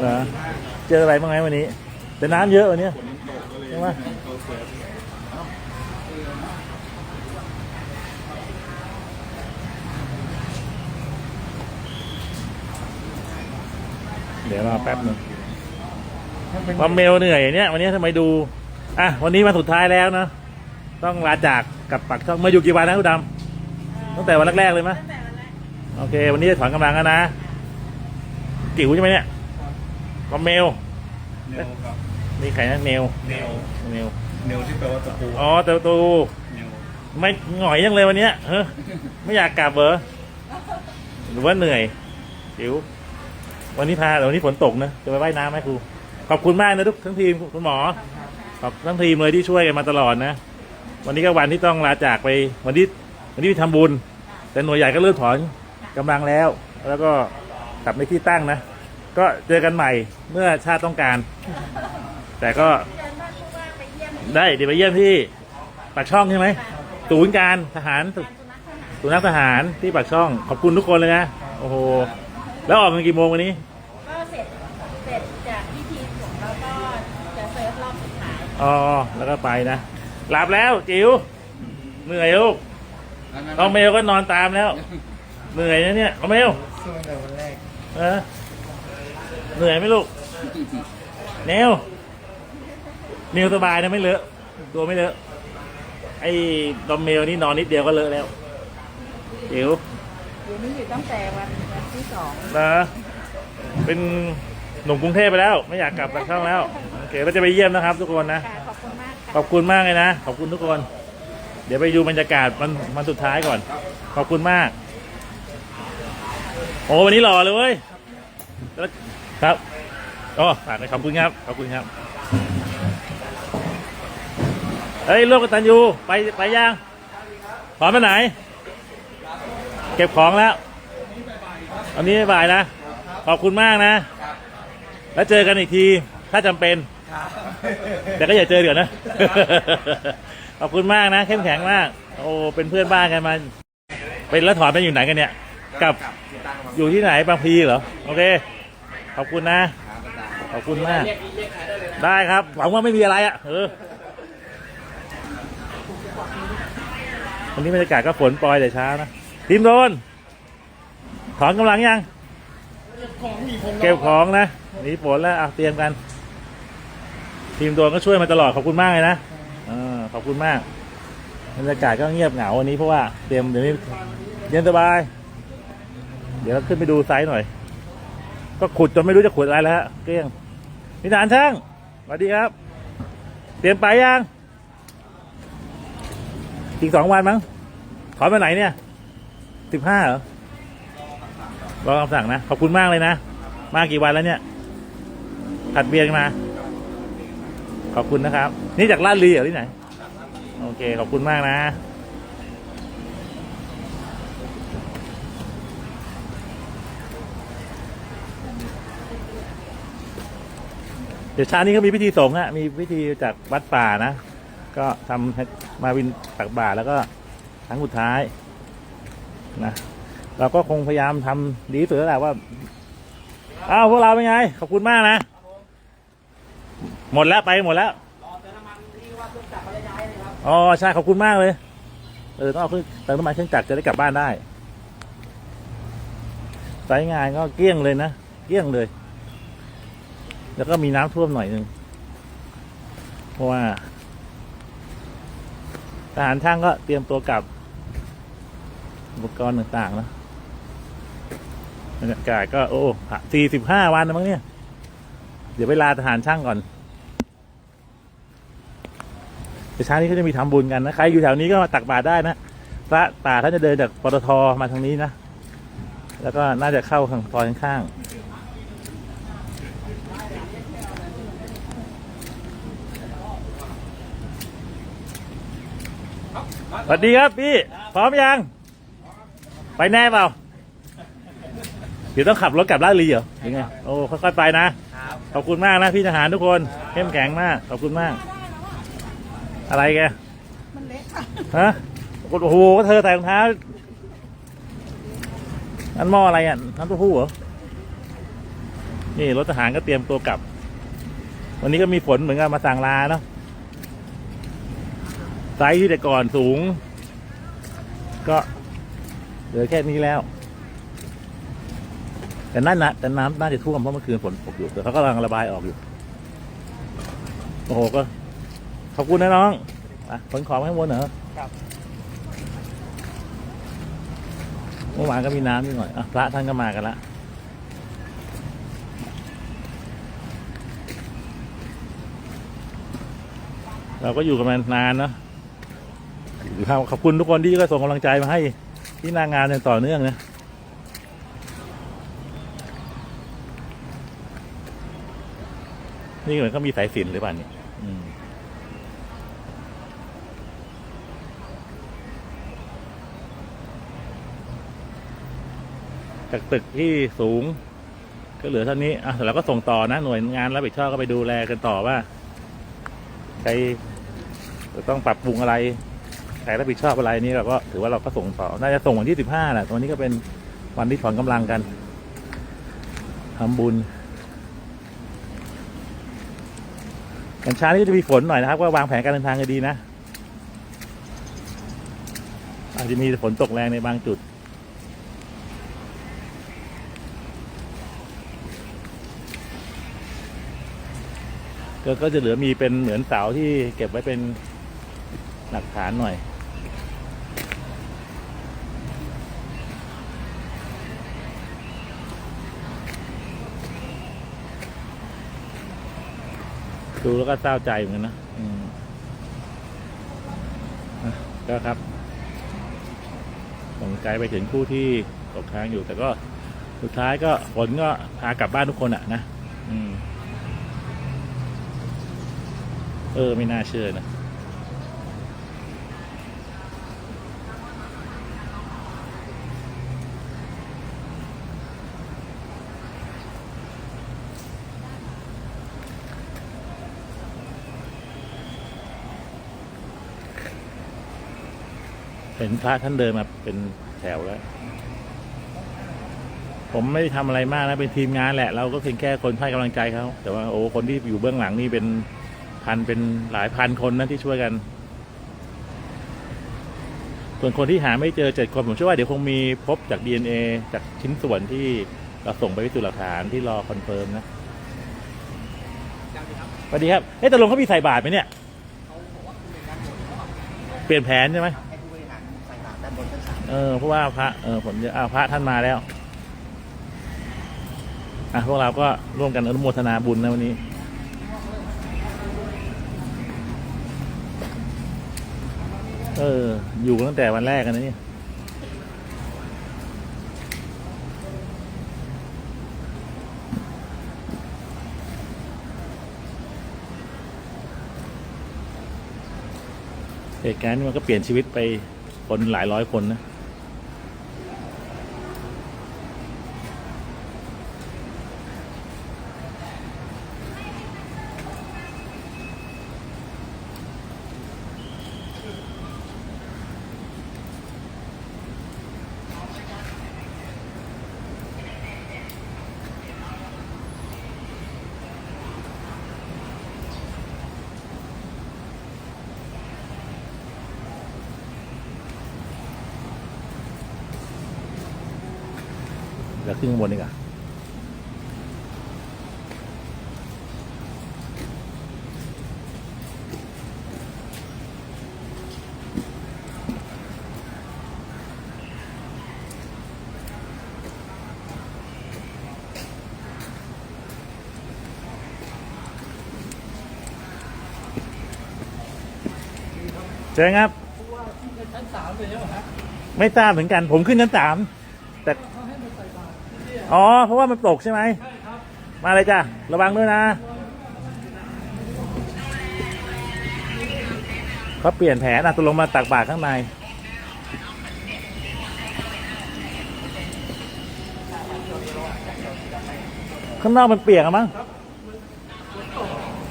เหรอเจออะไรบ้างไหมวันนี้ แต่น้ำเยอะวันเนี้ยใช่ไหมเดี๋ยวรอแป๊บหนึงความเมลเหนื่อยเนี่ย วันนี้ทำไมดู อะ วันนี้มาสุดท้ายแล้วเนอะต้องลาจากกับปักช่องมาอยู่กี่วันนะคุณดำตั้งแต่วันแรกๆเลยไหมตั้งแต่วันแรกโอเค วันนี้จะถอนกำลังแล้วนะจิ๋วใช่ไหมเนี่ย คอมเมลเนวครับนี่ใครนะเมลเนวเมลเนวที่แปลว่าตะปูอ๋อแต่ตูเนวไม่หงอยยังเลยวันเนี้ยเฮ้ยไม่อยากกลับเหรอหรือว่าเหนื่อยจิ๋ววันนี้พาแต่วันนี้ฝนตกนะจะไปว่ายน้ำไหมครูขอบคุณมากนะทุกทั้งทีมคุณหมอขอบทั้งทีมเลยที่ช่วยกันมาตลอดนะ วันนี้ก็วันที่ต้องลาจากไป วันที่วันที่ทำบุญ แต่หน่วยใหญ่ก็เริ่มถอนกำลังแล้ว แล้วก็กลับในที่ตั้งนะ ก็เจอกันใหม่เมื่อชาติต้องการ แต่ก็เชิญท่านผู้ว่าไปเยี่ยมได้เดี๋ยวไปเยี่ยมที่ปากช่องใช่ไหมศูนย์การทหารศูนย์นักทหารที่ปากช่อง ขอบคุณทุกคนเลยนะโอ้โหแล้วออกกันกี่โมงวันนี้ก็เสร็จเสร็จจากพิธีสงฆ์แล้วก็จะเซิร์ฟรอบสุดท้ายอ๋อแล้วก็ไปนะหลับแล้วจิ๋วเหนื่อยลูกน้องเมลก็นอนตามแล้ว เหนื่อยนะเนี่ยน้องเมลสู้ตั้งแต่วันแรกเออ เหนื่อยไหมลูกเนวเนวสบายนะไม่เลอะตัวไม่เลอะไอ้ดอมเมลนี่นอนนิดเดียวก็เลอะแล้วจิ๋วอยู่นี่อยู่ตั้งแต่วันวันที่สองนะเป็นหนุ่มกรุงเทพไปแล้ว ไม่อยากกลับจากช่องแล้วโอเคเราจะไปเยี่ยมนะครับ ทุกคนนะค่ะขอบคุณมากขอบคุณมากเลยนะขอบคุณทุกคน เดี๋ยวไปดูบรรยากาศมันมันสุดท้ายก่อน ขอบคุณมาก โอ้วันนี้หล่อเลยเว้ยแล้ว ครับอ๋อฝากเลยขอบคุณครับขอบคุณครับเฮ้ยโลกกตันยูไปไปยังพร้อมไปไหน เก็บของแล้ววันนี้บ่ายนะ ขอบคุณมากนะ แล้วเจอกันอีกทีถ้าจำเป็น แต่ก็อย่าเจอเดี๋ยวนะ ขอบคุณมากนะ เข้มแข็งมาก โอ้เป็นเพื่อนบ้านกันมาเป็นแล้วถอนไปอยู่ไหนกันเนี่ยกับอยู่ที่ไหนบางพีเหรอ โอเค ขอบคุณนะ ขอบคุณมาก ได้ครับ หวังว่าไม่มีอะไรอะ เออ วันนี้บรรยากาศก็ฝนปล่อยแต่เช้านะ ทีมโดน ถอนกำลังยัง เก็บของนะหนีฝนแล้วอะเตรียมกัน ทีมโดนก็ช่วยมาตลอดขอบคุณมากเลยนะเออขอบคุณมากบรรยากาศก็เงียบเหงาวันนี้เพราะว่าเตรียมเดี๋ยวนี้เย็นสบาย เดี๋ยวเราขึ้นไปดูไซส์หน่อย ก็ขุดจนไม่รู้จะขุดอะไรแล้วฮะเกลี้ยงนิทานช่างสวัสดีครับ เตรียมไปยัง อีกสองวันมั้งถอนไปไหนเนี่ยสิบห้าเหรอรอคำสั่งนะ ขอบคุณมากเลยนะ มากี่วันแล้วเนี่ยผัดเบียร์มา ขอบคุณนะครับ นี่จากลาดลีเหรอที่ไหน โอเค ขอบคุณมากนะ ดี๋ยวเช้านี้ก็มีพิธีสงฆ์อะมีพิธีจากวัดป่านะ ก็ทำให้มาวินตักบาตรแล้วก็ครั้งสุดท้ายนะเราก็คงพยายามทำดีที่สุดแล้วแหละว่า อ้าวพวกเราเป็นไง ขอบคุณมากนะ หมดแล้วไปหมดแล้วอ๋อใช่ขอบคุณมากเลย เออต้องเอาเครื่องเติมน้ำมันเครื่องจักรจะได้กลับบ้านได้สายงานก็เกลี้ยงเลยนะ เกลี้ยงเลย แล้วก็มีน้ำท่วมหน่อยหนึ่งเพราะว่าทหารช่างก็เตรียมตัวกลับ อุปกรณ์ต่างๆนะบรรยากาศก็โอ้สี่สิบห้าวันนะมั้งเนี่ย เดี๋ยวเวลาทหารช่างก่อนเช้านี้เขาจะมีทำบุญกันนะใครอยู่แถวนี้ก็มาตักบาตรได้นะพระป่าท่านจะเดินจากปตทมาทางนี้นะ แล้วก็น่าจะเข้าทางซอยข้างๆ วัสดีครับพี่ พร้อมยัง ไปแน่เปล่าเดี๋ยวต้องขับรถกลับลาดลีเหรอยังไงโอ้ค่อยๆไปนะขอบคุณมากนะพี่ทหารทุกคนเข้มแข็งมากขอบคุณมาก อะไรแกมันเล็กค่ะฮะโอ้โหเธอใส่รองเท้านั่นหม้ออะไรอะน้ำเต้าหู้เหรอนี่รถทหารก็เตรียมตัวกลับ วันนี้ก็มีฝนเหมือนกันมาสั่งลาเนาะ ไซส์ที่แต่ก่อนสูง ก็เหลือแค่นี้แล้ว แต่นั่นนะแต่น้ำน่าจะท่วมเพราะเมื่อคืนฝนตกอยู่แต่เขากำลังระบายออกอยู่ โอ้โหก็ ขอบคุณนะน้องอะขนของให้วนเหรอครับเมื่อวานก็มีน้ำนิดหน่อยอะพระท่านก็มากันละเราก็อยู่กันมานานเนอะ ขอบคุณทุกคนที่ก็ส่งกำลังใจมาให้ที่หนางานอย่างต่อเนื่องนะนี่เหมือนเขามีสายสินหรือเปล่านี่จากตึกที่สูง ก็เหลือเท่านี้ อะเราก็ส่งต่อนะ หน่วยงานรับผิดชอบก็ไปดูแลกันต่อว่าใครจะต้องปรับปรุงอะไร รรับผิดชอบอะไรนี่เราก็ถือว่าเราก็ส่งต่อ น่าจะส่งวันที่สิบห้าแหละตอนนี้ก็เป็นวันที่ถอนกำลังกันทำบุญกันช้านี้ก็จะมีฝนหน่อยนะครับ ก็วางแผนการเดินทางกันดีนะ อาจจะมีฝนตกแรงในบางจุดก็จะเหลือมีเป็นเหมือนเสาที่เก็บไว้เป็นหลักฐานหน่อย ดูแล้วก็เศร้าใจเหมือนกันนะก็ครับส่งใจไปถึงผู้ที่ตกค้างอยู่ แต่ก็สุดท้ายก็ฝนก็พากลับบ้านทุกคนอะนะอเออไม่น่าเชื่อนะ เห็นพระท่านเดินมาเป็นแถวแล้ว ผมไม่ได้ทำอะไรมากนะ เป็นทีมงานแหละ เราก็เพียงแค่คนให้กำลังใจเขาแต่ว่าโอ้คนที่อยู่เบื้องหลังนี่เป็นพันเป็นหลายพันคนนะที่ช่วยกัน ส่วนคนที่หาไม่เจอเจ็ดคนผมเชื่อว่าเดี๋ยวคงมีพบจาก DNA จากชิ้นส่วนที่เราส่งไปพิสูจน์หลักฐานที่รอคอนเฟิร์มนะสวัสดีครับเอ๊ะตกลงเขามีใส่บาตรไหมเนี่ย เปลี่ยนแผนใช่ไหม เออเพราะว่าพระเออผมจะอ้าวพระท่านมาแล้วอะพวกเราก็ร่วมกันอนุโมทนาบุญนะวันนี้เออ อยู่ตั้งแต่วันแรกกันนะเนี่ยเหตุการณ์นี้มันก็เปลี่ยนชีวิตไปคนหลายร้อยคนนะ ขึ้นข้างบนดีกว่าเจอครับ ชั้นสามเลยใช่ไหมครับไม่ทราบเหมือนกัน ผมขึ้นชั้นสามแต่ อ๋อ เพราะว่ามันตกใช่ไหมใช่ครับ มาเลยจ้ะ ระวังด้วยนะ เขาเปลี่ยนแผนอะตกลงมาตักบาตรข้างใน ข้างนอกมันเปียกอะมั้ง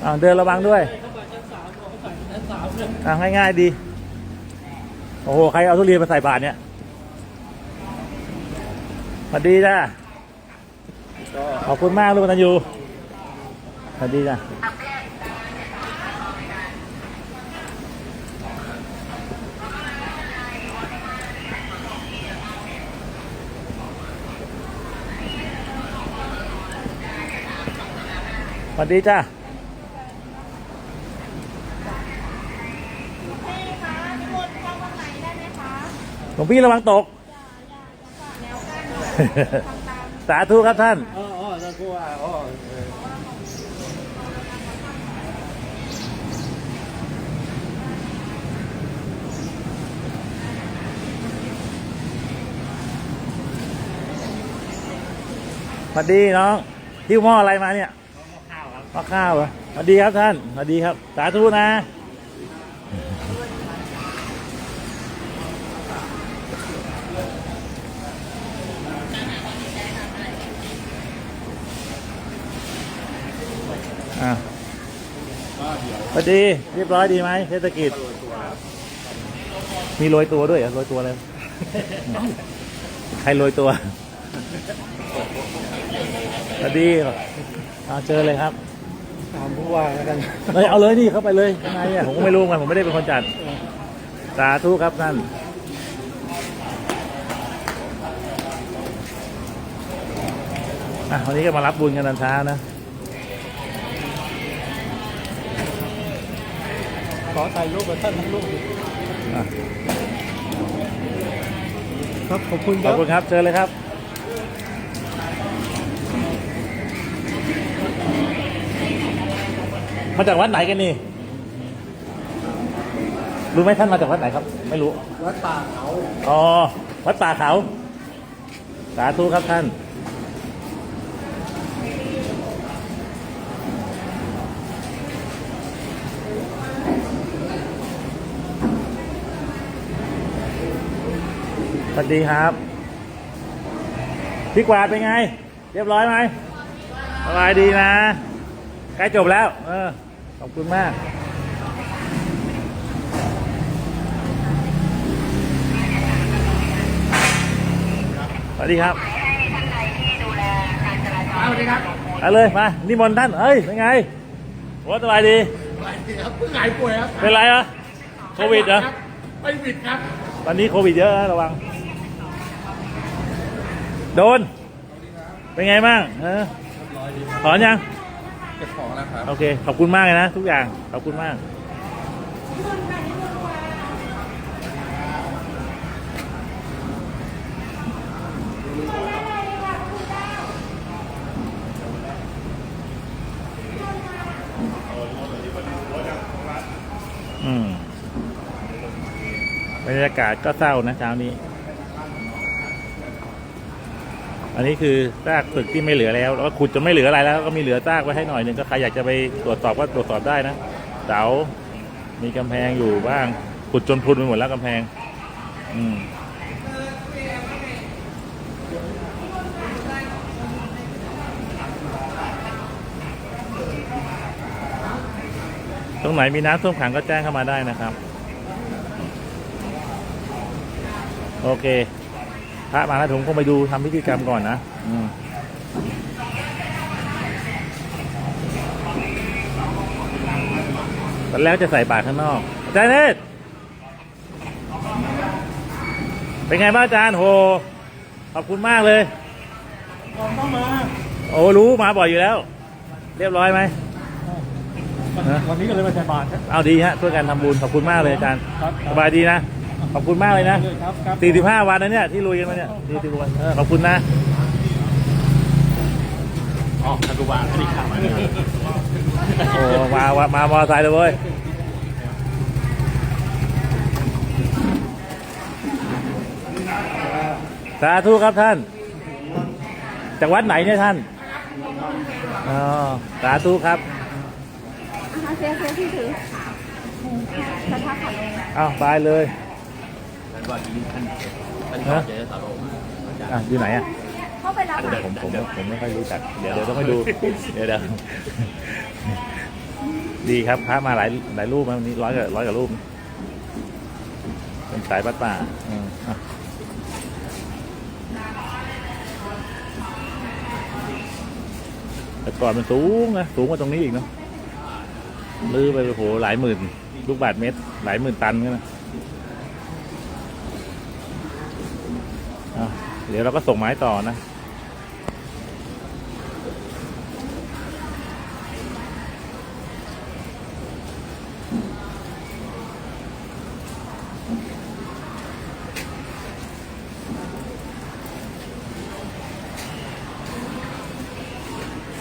อ่าเดินระวังด้วยอ่ามเลยอ่าง่ายๆดี โอ้โห ใครเอาทุเรียนมาใส่บาตรเนี่ยสวัสดีจ้า ขอบคุณมากลูกตันยูสวัสดีจ้ะสวัสดีจ้ะเฮ้คะนิมนต์เข้าข้างในได้ไหมคะหลวงพี่ระวังตก สาธุครับท่านอ๋ออ๋อแล้วก็ว่าอ๋อเออสวัสดีน้องหิ้วหม้ออะไรมาเนี่ยหม้อข้าวครับหม้อข้าวเหรอสวัสดีครับท่านสวัสดีครับ สาธุนะอะ วัสดีเรียบร้อยดีไหมเทศกิจ มีโรยตัวด้วยเหรอโรยตัวเลย ใครโรยตัวสวัสดีเอาเจอเลยครับตามผู้ว่าแล้วกันเลยเอาเลยนี่เข้าไปเลยข้างในอะผมก็ไม่รู้ไงผมไม่ได้เป็นคนจัด สาธุครับท่านอะวันนี้ก็มารับบุญกันตอนเช้านะ อถ่ายรูปกับท่านทั้งรูปอะครับขอบคุณคขอรับบคุณครับเชิญเลยครับ มาจากวัดไหนกันนี่ รู้ไหมท่านมาจากวัดไหนครับ ไม่รู้ วัดป่าเขา อ๋อ วัดป่าเขา สาธุครับท่าน วัสดีครับ พี่กวาดเป็นไง เรียบร้อยไหมสบายดีนะ ใกล้จบแล้ว เออ ขอบคุณมากสวัสดีครับสวัสดีครับเอาเลยมานิมนต์ท่านเอ้ย เป็นไงโอ้สบายดีสวัสดีครับเพิ่งหายป่วยครับ เป็นไรวะโควิดเหรอไม่วิดครับ ตอนนี้โควิดเยอะนะระวัง โดน เป็นไงบ้างเออถอนยัง เก็บของแล้วครับ โอเค ขอบคุณมากเลยนะ ทุกอย่าง ขอบคุณมาก อืม บรรยากาศก็เศร้านะเช้านี้ อันนี้คือซากตึกที่ไม่เหลือแล้วแล้วก็ขุดจนไม่เหลืออะไรแล้ว ก็มีเหลือซากไว้ให้หน่อยหนึ่งก็ใครอยากจะไปตรวจสอบก็ตรวจสอบได้นะเสามีกำแพงอยู่บ้างขุดจนพรุนไปหมดแล้วกำแพง อืมตรงไหนมีน้ำท่วมขังก็แจ้งเข้ามาได้นะครับ โอเค พระมาแล้วผมคงไปดูทำพิธีกรรมก่อนนะอืมตอนแรกจะใส่บาตรข้างนอกอาจารย์เนตเป็นไงบ้างอาจารย์โหขอบคุณมากเลยก่อนเข้ามาโอ้รู้มาบ่อยอยู่แล้ว เรียบร้อยไหมฮะวันนี้ก็เลยมาใส่บาตรครับเอาดีฮะเพื่อการทำบุญขอบคุณมากเลยอาจารย์ครับสบายดีนะ ขอบคุณมากเลยนะ ครับครับสี่สิบห้าวันนะเนี่ยที่ลุยกันมาเนี่ยสี่สิบวันเออขอบคุณนะอ๋อท่านผู้ว่าสวัสดีครับโอ้มามามามอไซค์เลยเว้ยสาธุครับท่าน จากวัดไหนเนี่ยท่านอ๋อสาธุครับอาเซียเซียที่ถือสักพักขอลงอ้าวไปเลยท่าน ว่าที่ท่านท่านฮะเจอสาวโรมาอะอยู่ไหนอะเข้าไปรับหน่อยผมผมผมไม่ค่อยรู้จัก เดี๋ยวเดี๋ยวต้องไปดู เดี๋ยวเดี๋ยวดีครับพระมาหลายหลายรูปนะวันนี้ร้อยกับร้อยกับรูป เป็นสายปัดป่าอืมอะแต่ก่อนมันสูงนะสูงกว่าตรงนี้อีกเนาะลื้อไปโอ้โหหลายหมื่น ลูกบาทเมตร หลายหมื่นตันกันนะ เดี๋ยวเราก็ส่งไม้ต่อนะ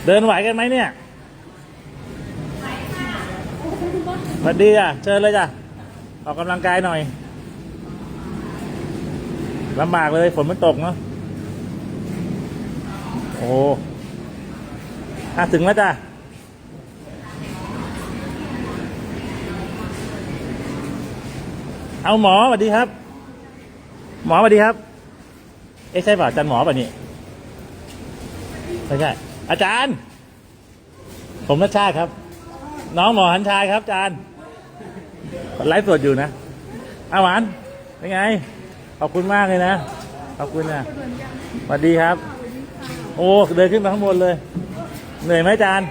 เดินไหวกันไหมเนี่ยสวัสดีอะ เชิญเลยจ้ะ ออกกำลังกายหน่อย ลำบากเลยฝนมันตกเนาะโอ้อะถึงแล้วจ้ะเอาหมอสวัสดีครับ หมอสวัสดีครับ เอ๊ะใช่ป่ะอาจันหมอป่ะนี่ไม่ใช่อาจารย์ ผมนัชชาครับ น้องหมอหันชายครับอาจารย์ไลฟ์สดอยู่นะอาหวานเป็นไง ขอบคุณมากเลยนะ ขอบคุณนะสวัสดีครับ โอ้ เดินขึ้นมาข้างบนเลย เหนื่อยไหมจาน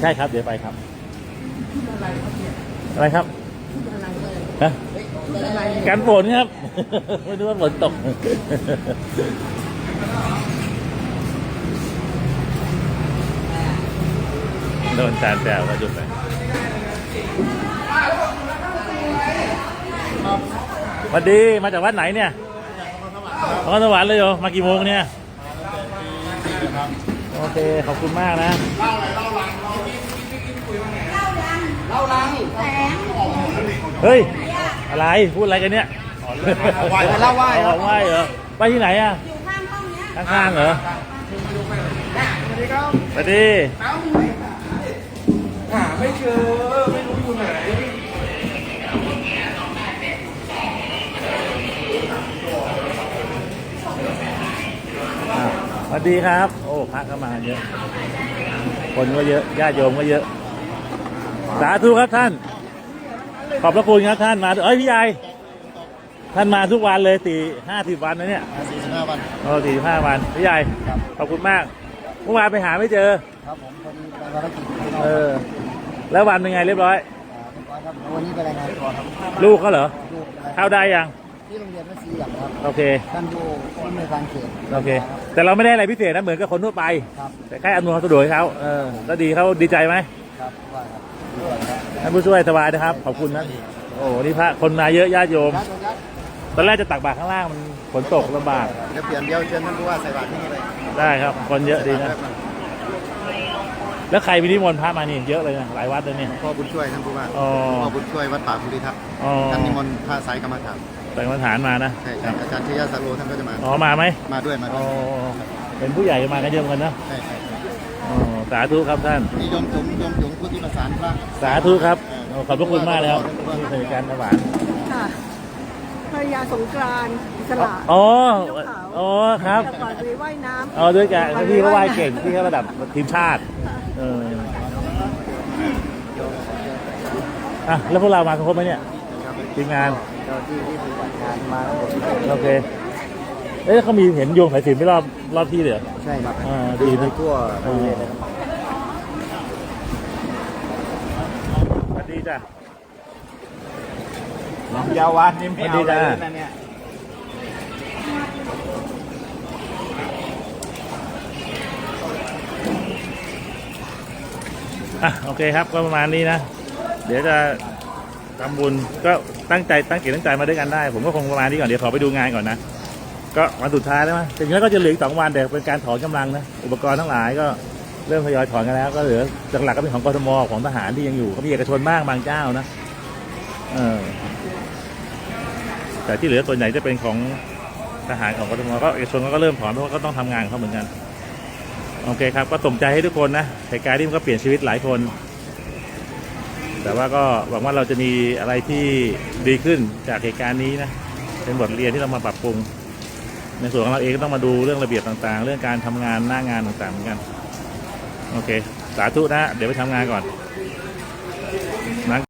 ใช่ครับ เดี๋ยวไปครับ อะไรครับฮะกันฝนครับ ไม่รู้ว่าฝนตก โดนจานแซวก็หยุดไป วัสดีมาจากวัดไหนเนี่ยนครสวรรค์เลยเหรอมากี่โมงเนี่ยโอเคขอบคุณมากนะเฮ้ยอะไรพูดอะไรกันเนี่ยไหว้เล่าไหว้อ๋อไหว้เหรอไปที่ไหนอะอยู่ข้างห้องเนี้ยข้างๆเหรอสวัสดีหาไม่เจอไม่รู้อยู่ไหน สวัสดีครับ โอ้พระก็มาเยอะ คนก็เยอะญาติโยมก็เยอะ สาธุครับท่าน ขอบพระคุณครับท่านมาเอ้ยพี่ใหญ่ท่านมาทุกวันเลยสี่ห้าสิบวันนะเนี่ยสี่สิบห้าวันโอ้สี่ห้าวันพี่ใหญ่ขอบคุณมากเมื่อวานไปหาไม่เจอ ครับผมพอดีไปภารกิจข้างนอกเออ แล้ววันเป็นไงเรียบร้อยาเรียบร้อยครับวันนี้ไปรายงานตัวครับลูกเขาเหรอลูกเข้าได้ยัง ที่โรงเรียนวัดศรีหยับครับโอเคท่านอยู่ที่ในการเขตโอเค แต่เราไม่ได้อะไรพิเศษนะเหมือนกับคนทั่วไป ครับแต่แค่อำนวยความสะดวกให้เขาเออก็ดีเขาดีใจไหมครับว่าครับด้วยครับท่านผู้ช่วยสบายนะครับขอบคุณนะโอ้นี่พระคนมาเยอะญาติโยม ยัดยัดตอนแรกจะตักบาตรข้างล่างมันฝนตกลำบากเดี๋ยวเปลี่ยนเดียวเชิญท่านผู้ว่าใส่บาตรที่นี่เลยได้ครับ คนเยอะดีนะแล้วใครมีนิมนต์พระมานี่เยอะเลยนะหลายวัดเลยเนี่ย พ่อบุญช่วยท่านผู้ว่าอ๋อ พ่อบุญช่วยวัดป่าภูริทัศน์อ๋อท่านนิมนต์พระสายกรรมฐาน แต่งมาฐานมานะใช่ใช่อาจารย์ชยสโลท่านก็จะมา อ๋อ มาไหมมาด้วยมาด้อ๋วอยเป็นผู้ใหญ่มากันเยอะเหมือนกันนะใช่ใช่ใช่อ๋อสาธุครับท่าน นี่โยมจุ๋มโยมจุ๋มผู้ที่ประสานพระสาธุครับโอ้ขอบพระคุณมากเลยครับที่ในการถวายค่ะภรรยาสงกรานต์อิสระอ๋อนกเขาอ๋อครับ แต่ก่อนไปว่ายน้ำอ๋อด้วยกันพี่เขาว่ายเก่งพี่เขาระดับทีมชาติ เอออะแล้วพวกเรามากันครบไหมเนี่ย ทีมงานเจ้าที่ที่ปฏิบัติงานมาทั้งหมดโอเค เอ๊ะเขามีเห็นโยงสายสิญจนไปรอบรอบที่เลยเหรอใช่ครับอ่าดีดีไปนะทั่วบริเวณเลยครับสวัสดีจ้ะยาวานนี่ไม่สวัสดีเอาจ้าเลยนะเนี่ยอะโอเคครับก็ประมาณนี้นะ เดี๋ยวจะทำบุญก็ ตั้งใจตั้งจิตตั้งใจมาด้วยกันได้ ผมก็คงประมาณนี้ก่อนเดี๋ยวขอไปดูงานก่อนนะ ก็วันสุดท้ายแล้วมั้ยถึงแม้ก็จะเหลืออีกสองวันแต่เป็นการถอนกำลังนะอุปกรณ์ทั้งหลายก็เริ่มทยอยถอนกันแล้ว ก็เหลือหลักๆก็เป็นของกทมของทหารที่ยังอยู่เขามีเอกชนบ้างบางเจ้านะเออแต่ที่เหลือส่วนใหญ่จะเป็นของทหารของกทมก็เอกชนก็เริ่มถอนเพราะว่าก็ต้องทำงานเขาเหมือนกัน โอเคครับ ก็ส่งใจให้ทุกคนนะเหตุการณ์ที่มันก็เปลี่ยนชีวิตหลายคน แต่ว่าก็หวังว่าเราจะมีอะไรที่ดีขึ้นจากเหตุการณ์นี้นะ เป็นบทเรียนที่เรามาปรับปรุง ในส่วนของเราเองก็ต้องมาดูเรื่องระเบียบต่างๆ เรื่องการทำงานหน้างานต่างๆเหมือนกัน โอเค สาธุนะ เดี๋ยวไปทำงานก่อน